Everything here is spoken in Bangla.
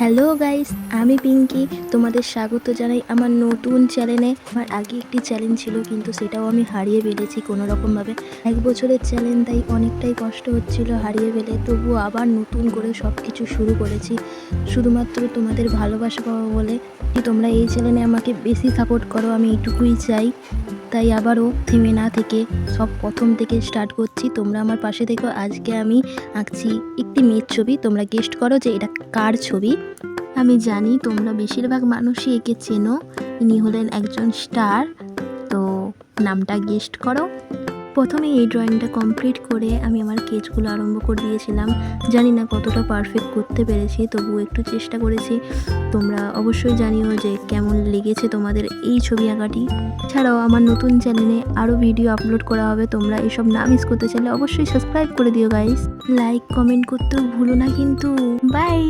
হ্যালো গাইস আমি পিঙ্কি। তোমাদের স্বাগত জানাই আমার নতুন চ্যানেলে আমার আগে একটি চ্যালেঞ্জ ছিল, কিন্তু সেটাও আমি হারিয়ে ফেলেছি কোনো রকমভাবে এক বছরের চ্যালেঞ্জ তাই অনেকটাই কষ্ট হচ্ছিল হারিয়ে ফেলে। তবুও আবার নতুন করে সব কিছু শুরু করেছি। শুধুমাত্র তোমাদের ভালোবাসা পাবো বলে। কি তোমরা এই চ্যানেলে আমাকে বেশি সাপোর্ট করো, আমি এইটুকুই চাই। তাই আবারও থেমে না থেকে সব প্রথম থেকে স্টার্ট করছি। তোমরা আমার পাশে থেকো। আজকে আমি আঁকছি একটি মেয়ের ছবি। তোমরা গেস্ট করো যে এটা কার ছবি? আমি জানি তোমরা বেশিরভাগ মানুষই একে চেনো। ইনি হলেন একজন স্টার তো নামটা গেস্ট করো। প্রথমে এই ড্রয়িংটা কমপ্লিট করে আমি আমার কেচগুলো আরম্ভ করে দিয়েছিলাম। জানি না কতটা পারফেক্ট করতে পেরেছি, তবুও একটু চেষ্টা করেছি। তোমরা অবশ্যই জানিও যে কেমন লেগেছে তোমাদের এই ছবি আঁকাটি। ছাড়াও আমার নতুন চ্যানেলে আরও ভিডিও আপলোড করা হবে, তোমরা এসব না মিস করতে চাইলে অবশ্যই সাবস্ক্রাইব করে দিও গাইস লাইক কমেন্ট করতেও ভুলো না কিন্তু। বাই